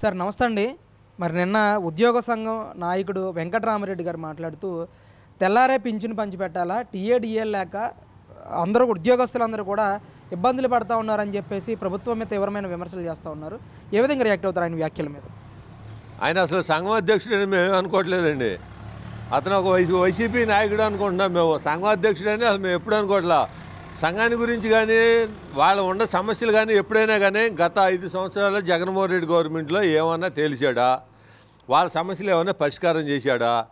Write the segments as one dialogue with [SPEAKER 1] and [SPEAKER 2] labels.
[SPEAKER 1] Sir నమస్తే అండి. మరి నిన్న ఉద్యోగ సంఘం నాయకుడు వెంకటరామరెడ్డి గారు మాట్లాడుతూ తెల్లారే పింఛను పంచిపెట్టాలా టీఏడిఏ లేక అందరూ ఉద్యోగస్తులందరూ కూడా ఇబ్బందులు పడతా ఉన్నారని చెప్పేసి ప్రభుత్వం మీద తీవ్రమైన విమర్శలు చేస్తూ ఉన్నారు. ఏ విధంగా రియాక్ట్ అవుతారు ఆయన వ్యాఖ్యల మీద?
[SPEAKER 2] ఆయన అసలు సంఘం అధ్యక్షుడని మేము అనుకోవట్లేదండి. అతను ఒక వైసీ వైసీపీ నాయకుడు అనుకుంటున్నాం మేము. సంఘం అధ్యక్షుడని అసలు మేము ఎప్పుడు అనుకోవట్లా? సంఘాన్ని గురించి కానీ వాళ్ళ ఉన్న సమస్యలు కానీ ఎప్పుడైనా కానీ గత ఐదు సంవత్సరాల జగన్మోహన్ రెడ్డి గవర్నమెంట్లో ఏమన్నా తేల్చాడా? వాళ్ళ సమస్యలు ఏమైనా పరిష్కారం చేశాడా?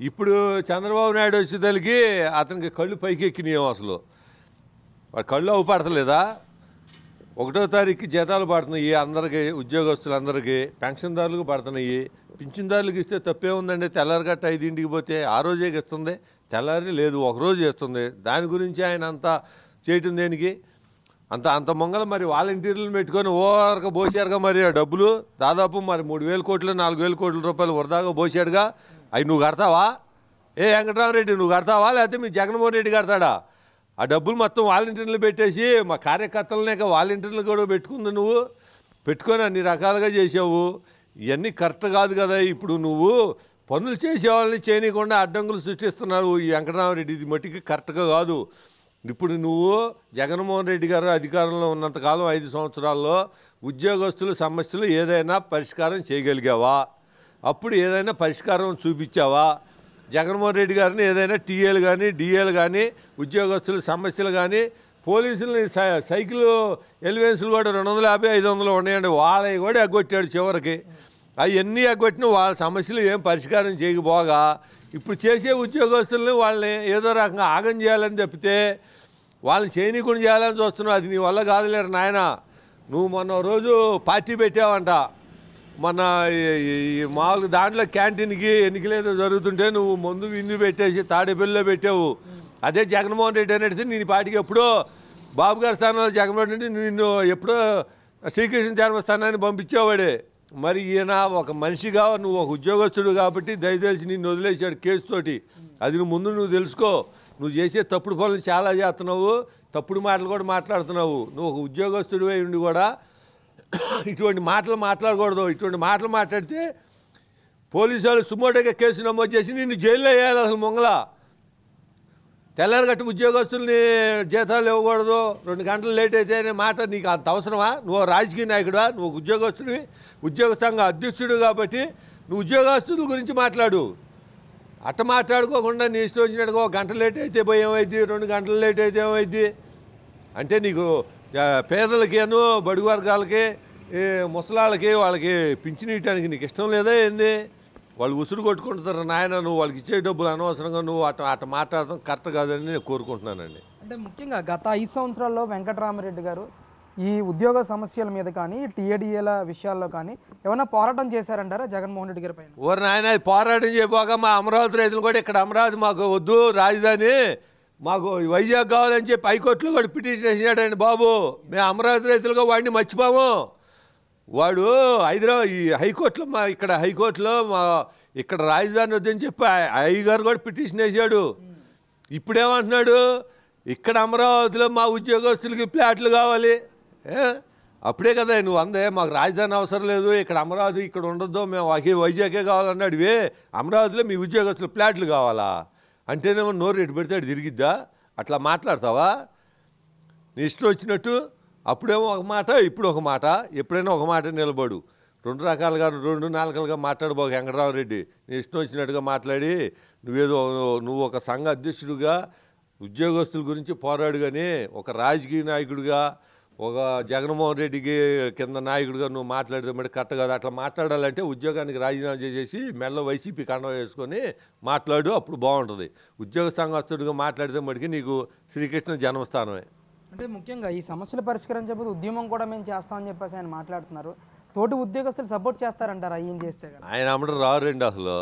[SPEAKER 2] ఇప్పుడు చంద్రబాబు నాయుడు వచ్చేసరికి అతనికి కళ్ళు పైకి ఎక్కినాయేమో అసలు. వాడు కళ్ళు అవుపడతలేదా ఒకటో తారీఖు జీతాలు పడుతున్నాయి అందరికి ఉద్యోగస్తులందరికీ పెన్షన్దారులకు పడుతున్నాయి. పింఛన్దారులకు ఇస్తే తప్పే ఉందండి. తెల్లారిగట్ట ఐదింటికి పోతే ఆ రోజే ఇస్తుంది. తెల్లారి లేదు ఒకరోజు ఇస్తుంది. దాని గురించి ఆయన అంతా చేయటం దేనికి? అంత అంత మొంగల మరి వాలంటీర్లను పెట్టుకొని ఓరక పోసాడుగా మరి ఆ డబ్బులు దాదాపు మరి మూడు వేల కోట్లు నాలుగు వేల కోట్ల రూపాయలు వరదాగా పోసాడుగా అవి నువ్వు కడతావా? ఏ వెంకటరామరెడ్డి నువ్వు కడతావా? లేకపోతే మీ జగన్మోహన్ రెడ్డి కడతాడా? ఆ డబ్బులు మొత్తం వాలంటీర్లు పెట్టేసి మా కార్యకర్తలనే వాలంటీర్లు కూడా పెట్టుకుంది నువ్వు. పెట్టుకొని అన్ని రకాలుగా చేసావు ఇవన్నీ కరెక్ట్ కాదు కదా ఇప్పుడు నువ్వు. పనులు చేసే వాళ్ళని చేయనీయకుండా అడ్డంకులు సృష్టిస్తున్నారు ఈ వెంకటరామరెడ్డి. ఇది మట్టికి కరెక్ట్గా కాదు. ఇప్పుడు నువ్వు జగన్మోహన్ రెడ్డి గారు అధికారంలో ఉన్నంతకాలం ఐదు సంవత్సరాల్లో ఉద్యోగస్తుల సమస్యలు ఏదైనా పరిష్కారం చేయగలిగావా? అప్పుడు ఏదైనా పరిష్కారం చూపించావా? జగన్మోహన్ రెడ్డి గారిని ఏదైనా టీఏలు కానీ డిఏలు కానీ ఉద్యోగస్తుల సమస్యలు కానీ పోలీసులని సై- సైకిల్ ఎలివెన్స్లు కూడా రెండు వందల యాభై ఐదు వందలు ఉన్నాయండి. వాళ్ళవి కూడా ఎగ్గొట్టాడు చివరికి. అవన్నీ ఎగ్గొట్టిన వాళ్ళ సమస్యలు ఏం పరిష్కారం చేయకపోగా ఇప్పుడు చేసే ఉద్యోగస్తుల్ని వాళ్ళని ఏదో రకంగా ఆగం చేయాలని చెప్తే వాళ్ళని చేయనీకుండా చేయాలని చూస్తున్నావు. అది నీ వల్ల కాదులేరు నాయన. నువ్వు మొన్న రోజు పార్టీ పెట్టావంట. మన ఈ- మామూలుగా దాంట్లో క్యాంటీన్కి ఎన్నికలేదో జరుగుతుంటే నువ్వు ముందు విందు పెట్టేసి తాడేపల్లిలో పెట్టావు. అదే జగన్మోహన్ రెడ్డి అనేది నేను పార్టీకి ఎప్పుడో బాబు గారి స్థానంలో జగన్మోహన్ రెడ్డి నిన్ను ఎప్పుడో శ్రీకృష్ణ జన్మస్థానాన్ని పంపించేవాడే. మరి ఈయన ఒక మనిషిగా నువ్వు ఒక ఉద్యోగస్తుడు కాబట్టి దయచేసి నిన్ను వదిలేశాడు కేసుతోటి అది నువ్వు ముందు నువ్వు తెలుసుకో. నువ్వు చేసే తప్పుడు పనులు చాలా చేస్తున్నావు తప్పుడు మాటలు కూడా మాట్లాడుతున్నావు. నువ్వు ఒక ఉద్యోగస్తుడు అయి ఉండి కూడా ఇటువంటి మాటలు మాట్లాడకూడదు. ఇటువంటి మాటలు మాట్లాడితే పోలీసు వాళ్ళు సుమోటోగా కేసు నమోదు చేసి నిన్ను జైల్లో వేయాలి అసలు మొంగల. తెల్లారగట్టు ఉద్యోగస్తుల్ని జీతాలు ఇవ్వకూడదు. రెండు గంటలు లేట్ అయితే అనే మాట నీకు అంత అవసరమా? నువ్వు రాజకీయ నాయకుడా నువ్వు ఉద్యోగస్తుడివి ఉద్యోగ సంఘ అధ్యక్షుడు కాబట్టి నువ్వు ఉద్యోగస్తుల గురించి మాట్లాడు. అట్ట మాట్లాడుకోకుండా నీ ఇష్టం వచ్చినట్టుగా ఒక గంట లేట్ అయితే పోయి ఏమైంది రెండు గంటలు లేట్ అయితే ఏమైంది అంటే నీకు పేదలకేను బడుగు వర్గాలకి ముసలాళ్ళకి వాళ్ళకి పింఛన్ ఇవ్వడానికి నీకు ఇష్టం లేదా ఏంది? వాళ్ళు ఉసురు కొట్టుకుంటారు నాయన నువ్వు వాళ్ళకి ఇచ్చే డబ్బులు అనవసరంగా నువ్వు అటు అటు మాట్లాడటం కరెక్ట్ కాదని నేను కోరుకుంటున్నానండి.
[SPEAKER 1] అంటే ముఖ్యంగా గత ఐదు సంవత్సరాల్లో వెంకటరామరెడ్డి గారు ఈ ఉద్యోగ సమస్యల మీద కానీ టీఏడిఏల విషయాల్లో కానీ ఏమైనా పోరాటం చేశారంటారా జగన్మోహన్ రెడ్డి గారి పైన?
[SPEAKER 2] ఓరి నాయన పోరాటం చేయబోక మా అమరావతి రైతులు కూడా ఇక్కడ అమరావతి మాకు వద్దు రాజధాని మాకు వైజాగ్ కావాలని చెప్పి హైకోర్టులో కూడా పిటిషన్ వేసినాడండి బాబు. మేము అమరావతి రైతులుగా వాడిని మర్చిపోము. వాడు హైదరాబాద్ ఈ హైకోర్టులో మా ఇక్కడ హైకోర్టులో మా ఇక్కడ రాజధాని వద్దని చెప్పి అయ్యగారు కూడా పిటిషన్ వేసాడు. ఇప్పుడేమంటున్నాడు? ఇక్కడ అమరావతిలో మా ఉద్యోగస్తులకి ఫ్లాట్లు కావాలి. అప్పుడే కదా నువ్వు అందే మాకు రాజధాని అవసరం లేదు ఇక్కడ అమరావతి ఇక్కడ ఉండొద్దు మేము వై వైజాగే కావాలన్నాడువే అమరావతిలో మీ ఉద్యోగస్తులు ఫ్లాట్లు కావాలా? అంటేనేమో నోరు ఎటు పెడితే అటు తిరిగిద్దా? అట్లా మాట్లాడతావా? నీ ఇష్టం వచ్చినట్టు అప్పుడేమో ఒక మాట ఇప్పుడు ఒక మాట ఎప్పుడైనా ఒక మాట నిలబడు. రెండు రకాలుగా రెండు నాలుకలుగా మాట్లాడబోక వెంకటరామరెడ్డి. నీ ఇష్టం వచ్చినట్టుగా మాట్లాడి నువ్వేదో నువ్వు ఒక సంఘ అధ్యక్షుడిగా ఉద్యోగస్తుల గురించి పోరాడు కానీ ఒక రాజకీయ నాయకుడిగా ఒక జగన్మోహన్ రెడ్డికి కింద నాయకుడిగా నువ్వు మాట్లాడితే మరి కరెక్ట్ కాదు. అట్లా మాట్లాడాలంటే ఉద్యోగానికి రాజీనామా చేసేసి మెల్ల వైసీపీ కండ వేసుకొని మాట్లాడు అప్పుడు బాగుంటుంది. ఉద్యోగ సంఘస్తుడిగా మాట్లాడితే మటుకి నీకు శ్రీకృష్ణ జన్మస్థానమే.
[SPEAKER 1] అంటే ముఖ్యంగా ఈ సమస్యలు పరిష్కరించకపోతే ఉద్యమం కూడా మేము చేస్తామని చెప్పేసి ఆయన మాట్లాడుతున్నారు. తోటి ఉద్యోగస్తులు సపోర్ట్ చేస్తారంటారా? ఈయన చేస్తే
[SPEAKER 2] ఆయన అమ్మడు రారండి అసలు.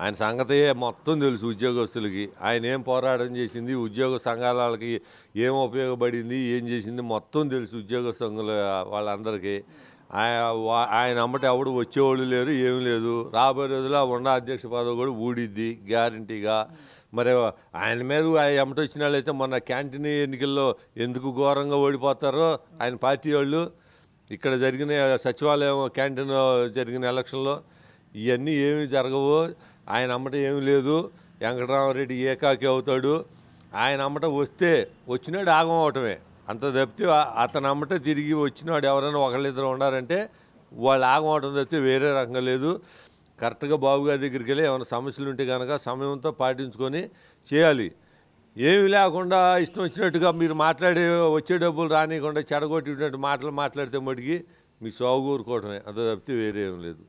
[SPEAKER 2] ఆయన సంగతి మొత్తం తెలుసు ఉద్యోగస్తులకి. ఆయన ఏం పోరాటం చేసింది ఉద్యోగ సంఘాల వాళ్ళకి ఏం ఉపయోగపడింది ఏం చేసింది మొత్తం తెలుసు ఉద్యోగ సంఘుల వాళ్ళందరికీ. ఆయన వా- ఆయన అమ్మటి ఎవడు వచ్చేవాళ్ళు లేరు ఏం లేదు. రాబోయే రోజుల్లో ఉన్న అధ్యక్ష పదవి కూడా ఊడిద్ది గ్యారంటీగా. మరి ఆయన మీద ఆయన ఎమ్మటి వచ్చిన వాళ్ళైతే మొన్న క్యాంటీన్ ఎన్నికల్లో ఎందుకు ఘోరంగా ఓడిపోతారో ఆయన పార్టీ వాళ్ళు. ఇక్కడ జరిగిన సచివాలయం క్యాంటీన్ జరిగిన ఎలక్షన్లో ఇవన్నీ ఏమి జరగవు. ఆయన అమ్మట ఏమీ లేదు. వెంకటరామరెడ్డి ఏకాకి అవుతాడు. ఆయన అమ్మట వస్తే వచ్చినాడు ఆగం అవటమే. అంత తప్పితే అతను అమ్మట తిరిగి వచ్చినాడు ఎవరైనా ఒకళ్ళిద్దరు ఉన్నారంటే వాళ్ళు ఆగం అవటం తప్పితే వేరే రకంగా లేదు. కరెక్ట్గా బాబుగారి దగ్గరికి వెళ్ళి ఏమైనా సమస్యలు ఉంటే కనుక సమయంతో పాటించుకొని చేయాలి. ఏమి లేకుండా ఇష్టం వచ్చినట్టుగా మీరు మాట్లాడే వచ్చే డబ్బులు రానియకుండా చెడగొట్టినట్టు మాటలు మాట్లాడితే మటుకి మీ సాగు కోరుకోవటమే అంత తప్పితే వేరే ఏం లేదు.